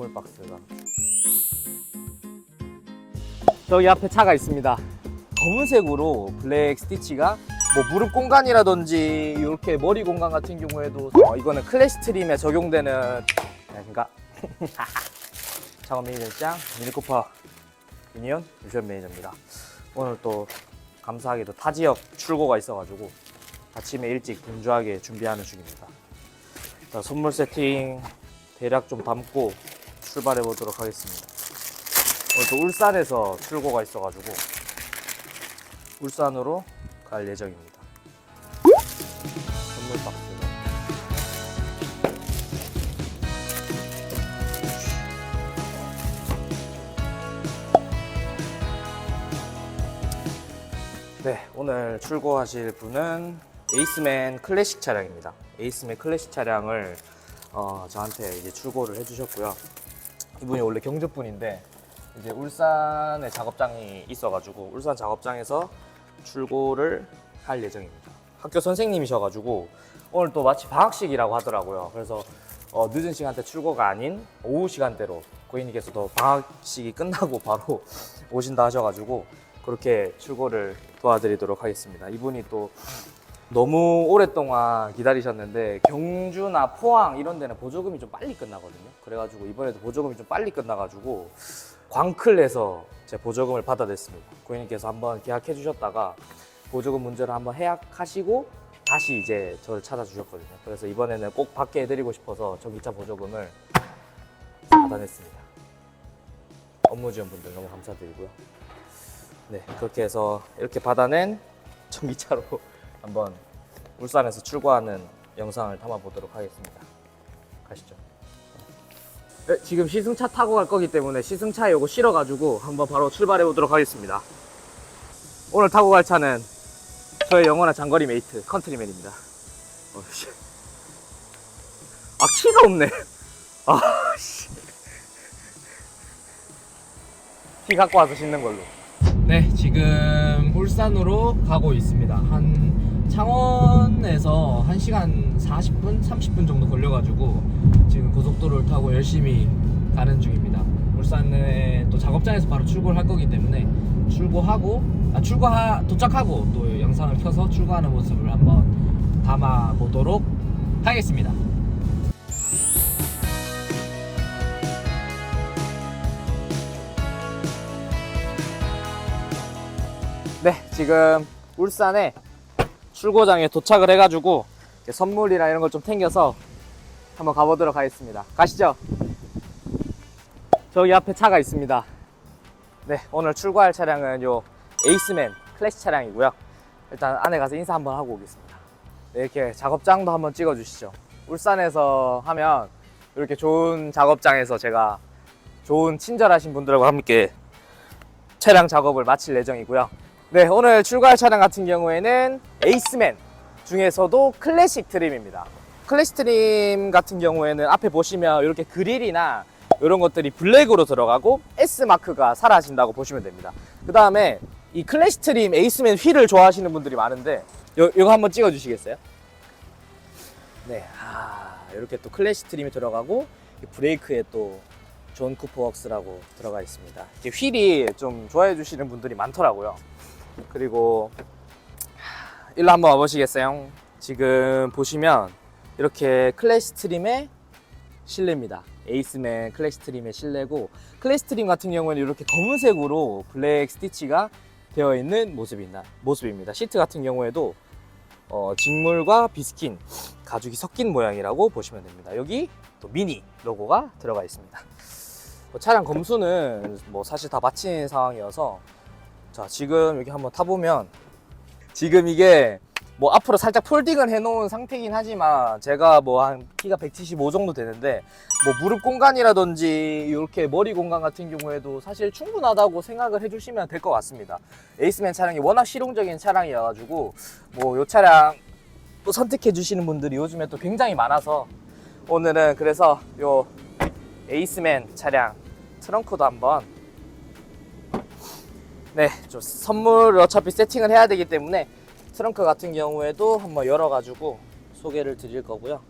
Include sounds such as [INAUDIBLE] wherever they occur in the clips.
선물 박스가. 저기 앞에 차가 있습니다. 검은색으로 블랙 스티치가 뭐 무릎 공간이라든지 이렇게 머리 공간 같은 경우에도 어, 이거는 클래시 트림에 적용되는 [LAUGHS] 안녕하십니까. 창업 매니저장 미니쿠퍼 유니온 유션 매니저입니다. 오늘 또 감사하게도 타 지역 출고가 있어가지고 아침에 일찍 분주하게 준비하는 중입니다. 자, 선물 세팅 대략 좀 담고 출발해 보도록 하겠습니다 오늘 또 울산에서 출고가 있어가지고 울산으로 갈 예정입니다. 선물 박스가. 네, 오늘 출고하실 분은 에이스맨 클래식 차량입니다. 에이스맨 클래식 차량을 어, 저한테 이제 출고를 해주셨고요. 이분이 원래 경주분인데 이제 울산에 작업장이 있어가지고 울산 작업장에서 출고를 할 예정입니다. 학교 선생님이셔가지고 오늘 또 마치 방학식이라고 하더라고요. 그래서 어, 늦은 시간대 출고가 아닌 오후 시간대로 고객님께서도 방학식이 끝나고 [LAUGHS] 바로 오신다 하셔가지고 그렇게 출고를 도와드리도록 하겠습니다. 이분이 또 너무 오랫동안 기다리셨는데 경주나 포항 이런 데는 보조금이 좀 빨리 끝나거든요. 그래가지고 이번에도 보조금이 좀 빨리 끝나가지고 광클에서 제 보조금을 받아냈습니다. 고객님께서 한번 계약해 주셨다가 보조금 문제를 한번 해약하시고 다시 이제 저를 찾아주셨거든요. 그래서 이번에는 꼭 받게 해드리고 싶어서 전기차 보조금을 받아냈습니다. 업무 지원분들 너무 감사드리고요. 네, 그렇게 해서 이렇게 받아낸 전기차로 한번 울산에서 출고하는 영상을 담아보도록 하겠습니다. 가시죠. 네, 지금 시승차 타고 갈 거기 때문에 시승차에 요거 실어가지고 한번 바로 출발해 보도록 하겠습니다. 오늘 타고 갈 차는 저의 영원한 장거리 메이트 컨트리맨입니다. 어, 씨. 아 키가 없네. 아 씨. 키 갖고 와서 신는 걸로. 네, 지금 울산으로 가고 있습니다. 한 창원에서 1시간 40분, 30분 정도 걸려가지고 지금 고속도로를 타고 열심히 가는 중입니다. 울산에 또 작업장에서 바로 출고를 할 거기 때문에 출고하고, 아, 출고하, 도착하고 또 영상을 켜서 출고하는 모습을 한번 담아 보도록 하겠습니다. 네, 지금 울산에 출고장에 도착을 해가지고 선물이나 이런 걸 좀 챙겨서 한번 가보도록 하겠습니다. 가시죠. 저기 앞에 차가 있습니다. 네, 오늘 출고할 차량은 요 에이스맨 클래식 차량이고요. 일단 안에 가서 인사 한번 하고 오겠습니다. 네, 이렇게 작업장도 한번 찍어 주시죠. 울산에서 하면 이렇게 좋은 작업장에서 제가 좋은 친절하신 분들과 함께 차량 작업을 마칠 예정이고요. 네, 오늘 출고할 차량 같은 경우에는 에이스맨 중에서도 클래식 트림입니다. 클래식 트림 같은 경우에는 앞에 보시면 이렇게 그릴이나 이런 것들이 블랙으로 들어가고 S 마크가 사라진다고 보시면 됩니다. 그 다음에 이 클래식 트림 에이스맨 휠을 좋아하시는 분들이 많은데 요, 이거 한번 찍어 주시겠어요? 네, 아, 이렇게 또 클래식 트림이 들어가고 이 브레이크에 또 존 쿠퍼 웍스라고 들어가 있습니다. 휠이 좀 좋아해 주시는 분들이 많더라고요. 그리고 하, 일로 한번 와보시겠어요? 지금 보시면 이렇게 클래시 트림의 실내입니다. 에이스맨 클래시 트림의 실내고 클래시 트림 같은 경우는 이렇게 검은색으로 블랙 스티치가 되어 있는 모습입니다. 모습입니다. 시트 같은 경우에도 어, 직물과 비스킨 가죽이 섞인 모양이라고 보시면 됩니다. 여기 또 미니 로고가 들어가 있습니다. 뭐 차량 검수는 뭐 사실 다 마친 상황이어서 자 지금 여기 한번 타보면 지금 이게 뭐 앞으로 살짝 폴딩을 해놓은 상태이긴 하지만 제가 뭐 한 키가 175 정도 되는데 뭐 무릎 공간이라든지 이렇게 머리 공간 같은 경우에도 사실 충분하다고 생각을 해주시면 될 것 같습니다. 에이스맨 차량이 워낙 실용적인 차량이어가지고 뭐 이 차량 또 선택해 주시는 분들이 요즘에 또 굉장히 많아서 오늘은 그래서 요 에이스맨 차량 트렁크도 한번 네, 저 선물을 어차피 세팅을 해야 되기 때문에 트렁크 같은 경우에도 한번 열어가지고 소개를 드릴 거고요.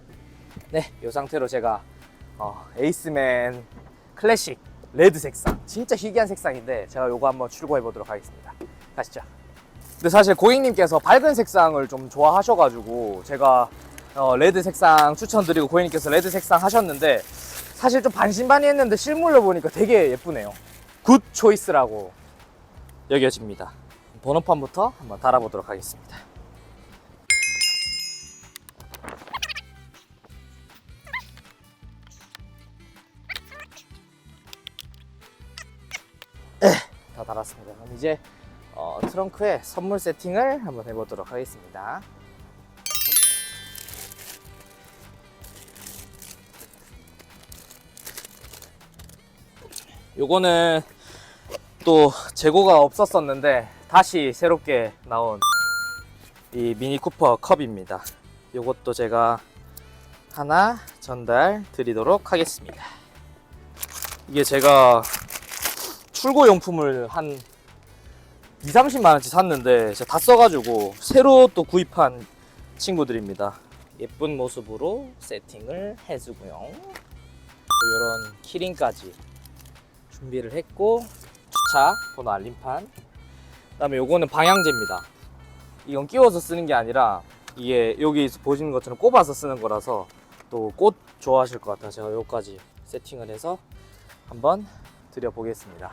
네, 이 상태로 제가 어, 에이스맨 클래식 레드 색상. 진짜 희귀한 색상인데 제가 요거 한번 출고해 보도록 하겠습니다. 가시죠. 근데 사실 고객님께서 밝은 색상을 좀 좋아하셔가지고 제가 어, 레드 색상 추천드리고 고객님께서 레드 색상 하셨는데 사실 좀 반신반의했는데 실물로 보니까 되게 예쁘네요. 굿 초이스라고 여겨집니다 번호판부터 한번 달아보도록 하겠습니다 다 달았습니다. 그럼 이제 어, 트렁크에 선물 세팅을 한번 해보도록 하겠습니다. 요거는 또 재고가 없었었는데 다시 새롭게 나온 이 미니 쿠퍼 컵입니다. 요것도 제가 하나 전달 드리도록 하겠습니다. 이게 제가 출고 용품을 한 2, 30만 원치 샀는데 제가 다 써가지고 새로 또 구입한 친구들입니다. 예쁜 모습으로 세팅을 해주고요. 이런 키링까지 준비를 했고 주차 번호 알림판. 그다음에 요거는 방향제입니다. 이건 끼워서 쓰는 게 아니라 이게 여기 보시는 것처럼 꼽아서 쓰는 거라서 또 꽃 좋아하실 것 같아서 제가 요까지 세팅을 해서 한번 드려보겠습니다.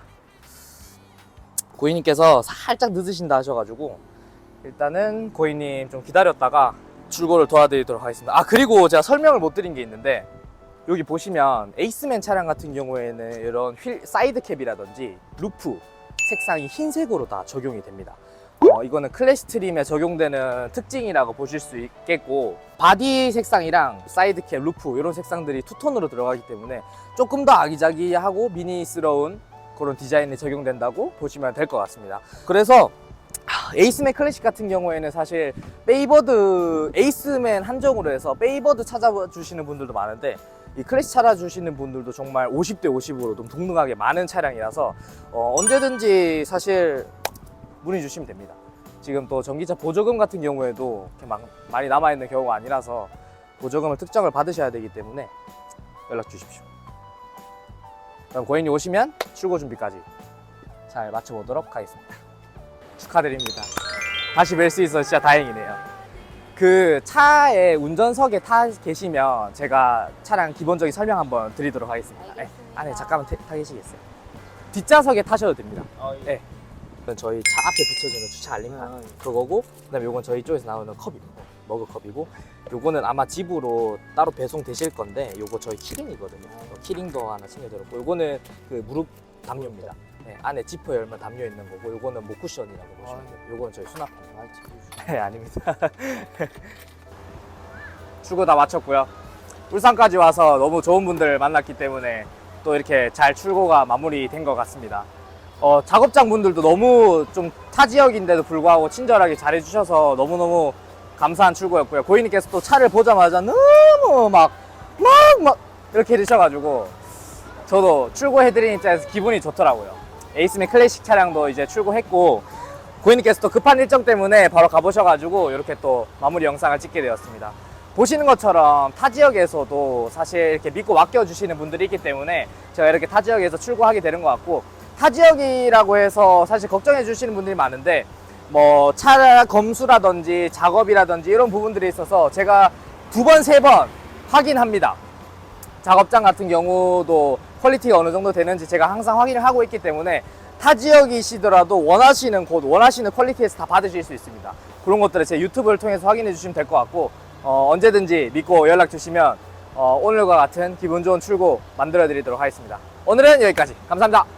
고객님께서 살짝 늦으신다 하셔가지고 일단은 고객님 좀 기다렸다가 출고를 도와드리도록 하겠습니다. 아 그리고 제가 설명을 못 드린 게 있는데 여기 보시면 에이스맨 차량 같은 경우에는 이런 휠 사이드 캡이라든지 루프 색상이 흰색으로 다 적용이 됩니다. 어, 이거는 클래식 트림에 적용되는 특징이라고 보실 수 있겠고 바디 색상이랑 사이드 캡, 루프 이런 색상들이 투톤으로 들어가기 때문에 조금 더 아기자기하고 미니스러운 그런 디자인이 적용된다고 보시면 될 것 같습니다. 그래서 하, 에이스맨 클래식 같은 경우에는 사실 베이버드 에이스맨 한정으로 해서 베이버드 찾아주시는 분들도 많은데 이 클래식 찾아주시는 분들도 정말 50대 50으로 좀 동등하게 많은 차량이라서 어, 언제든지 사실 문의 주시면 됩니다. 지금 또 전기차 보조금 같은 경우에도 이렇게 막 많이 남아있는 경우가 아니라서 보조금을 특정을 받으셔야 되기 때문에 연락 주십시오. 그럼 고객님 오시면 출고 준비까지 잘 마쳐보도록 하겠습니다. 축하드립니다. 다시 뵐 수 있어서 진짜 다행이네요. 그 차에 운전석에 타 계시면 제가 차량 기본적인 설명 한번 드리도록 하겠습니다. 네, 안에 잠깐만 타, 타 계시겠어요? 뒷좌석에 타셔도 됩니다. 네. 이건 저희 차 앞에 붙여주는 주차 알림판 그거고 그다음에 요건 저희 쪽에서 나오는 컵입니다. 머그 컵이고 요거는 아마 집으로 따로 배송 되실 건데 요거 저희 키링이거든요. 어, 키링도 하나 챙겨드렸고 요거는 그 무릎 담요입니다. 네, 안에 지퍼 열면 담요 있는 거고 요거는 목 쿠션이라고 보시면 돼요. 요거는 저희 수납. 네, 아닙니다. [LAUGHS] 출고 다 마쳤고요. 울산까지 와서 너무 좋은 분들 만났기 때문에 또 이렇게 잘 출고가 마무리된 것 같습니다. 어, 작업장 분들도 너무 좀 타 지역인데도 불구하고 친절하게 잘해주셔서 너무너무 감사한 출고였고요. 고객님께서 또 차를 보자마자 너무 막, 막, 막 이렇게 해주셔가지고 저도 출고해드린 입장에서 기분이 좋더라고요. 에이스맨 클래식 차량도 이제 출고했고 고객님께서 또 급한 일정 때문에 바로 가보셔가지고 이렇게 또 마무리 영상을 찍게 되었습니다. 보시는 것처럼 타 지역에서도 사실 이렇게 믿고 맡겨주시는 분들이 있기 때문에 제가 이렇게 타 지역에서 출고하게 되는 것 같고 타 지역이라고 해서 사실 걱정해 주시는 분들이 많은데 뭐 차 검수라든지 작업이라든지 이런 부분들이 있어서 제가 두 번, 세 번 확인합니다. 작업장 같은 경우도 퀄리티가 어느 정도 되는지 제가 항상 확인을 하고 있기 때문에 타 지역이시더라도 원하시는 곳, 원하시는 퀄리티에서 다 받으실 수 있습니다. 그런 것들을 제 유튜브를 통해서 확인해 주시면 될 것 같고 어, 언제든지 믿고 연락 주시면 어, 오늘과 같은 기분 좋은 출고 만들어 드리도록 하겠습니다. 오늘은 여기까지. 감사합니다.